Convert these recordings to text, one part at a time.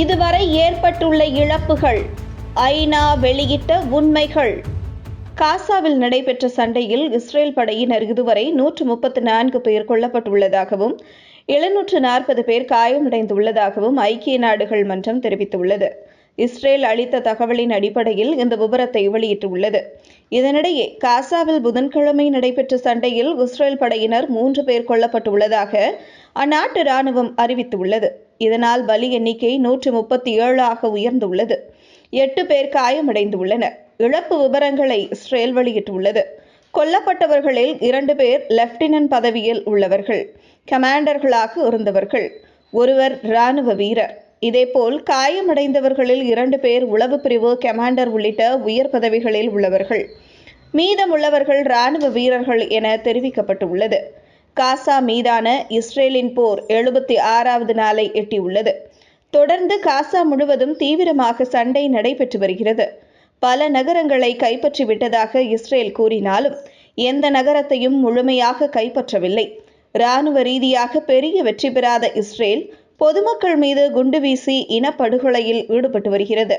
இதுவரை ஏற்பட்டுள்ள இழப்புகள் ஐநா வெளியிட்ட உண்மைகள். காசாவில் நடைபெற்ற சண்டையில் இஸ்ரேல் படையினர் இதுவரை நூற்று முப்பத்து நான்கு பேர் கொல்லப்பட்டுள்ளதாகவும் எழுநூற்று நாற்பது பேர் காயமடைந்துள்ளதாகவும் ஐக்கிய நாடுகள் மன்றம் தெரிவித்துள்ளது. இஸ்ரேல் அளித்த தகவலின் அடிப்படையில் இந்த விவரத்தை வெளியிட்டுள்ளது. இதனிடையே காசாவில் புதன்கிழமை நடைபெற்ற சண்டையில் இஸ்ரேல் படையினர் மூன்று பேர் கொல்லப்பட்டுள்ளதாக அந்நாட்டு ராணுவம் அறிவித்துள்ளது. இதனால் பலி எண்ணிக்கை நூற்று முப்பத்தி ஏழாக உயர்ந்துள்ளது. எட்டு பேர் காயமடைந்துள்ளனர். இழப்பு விவரங்களை இஸ்ரேல் வெளியிட்டுள்ளது. கொல்லப்பட்டவர்களில் இரண்டு பேர் லெப்டினன்ட் பதவியில் உள்ளவர்கள் கமாண்டர்களாக இருந்தவர்கள். ஒருவர் ராணுவ வீரர். இதேபோல் காயமடைந்தவர்களில் இரண்டு பேர் உளவு பிரிவு கமாண்டர் உள்ளிட்ட உயர் பதவிகளில் உள்ளவர்கள். மீதமுள்ளவர்கள் ராணுவ வீரர்கள் என தெரிவிக்கப்பட்டுள்ளது. காசா மீதான இஸ்ரேலின் போர் எழுபத்தி ஆறாவது நாளை எட்டியுள்ளது. தொடர்ந்து காசா முழுவதும் தீவிரமாக சண்டை நடைபெற்று வருகிறது. பல நகரங்களை கைப்பற்றி விட்டதாக இஸ்ரேல் கூறினாலும் எந்த நகரத்தையும் முழுமையாக கைப்பற்றவில்லை. இராணுவ ரீதியாக பெரிய வெற்றி பெறாத இஸ்ரேல் பொதுமக்கள் மீது குண்டு வீசி இனப்படுகொலையில் ஈடுபட்டு வருகிறது.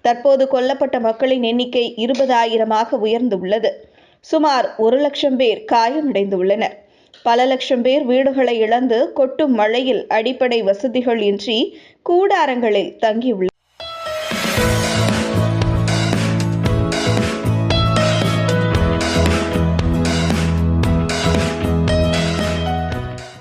தற்போது கொல்லப்பட்ட மக்களின் எண்ணிக்கை இருபதாயிரமாக உயர்ந்துள்ளது. சுமார் ஒரு லட்சம் பேர் காயமடைந்துள்ளனர். பல லட்சம் பேர் வீடுகளை இழந்து கொட்டும் மழையில் அடிப்படை வசதிகள் இன்றி கூடாரங்களில் தங்கியுள்ளனர்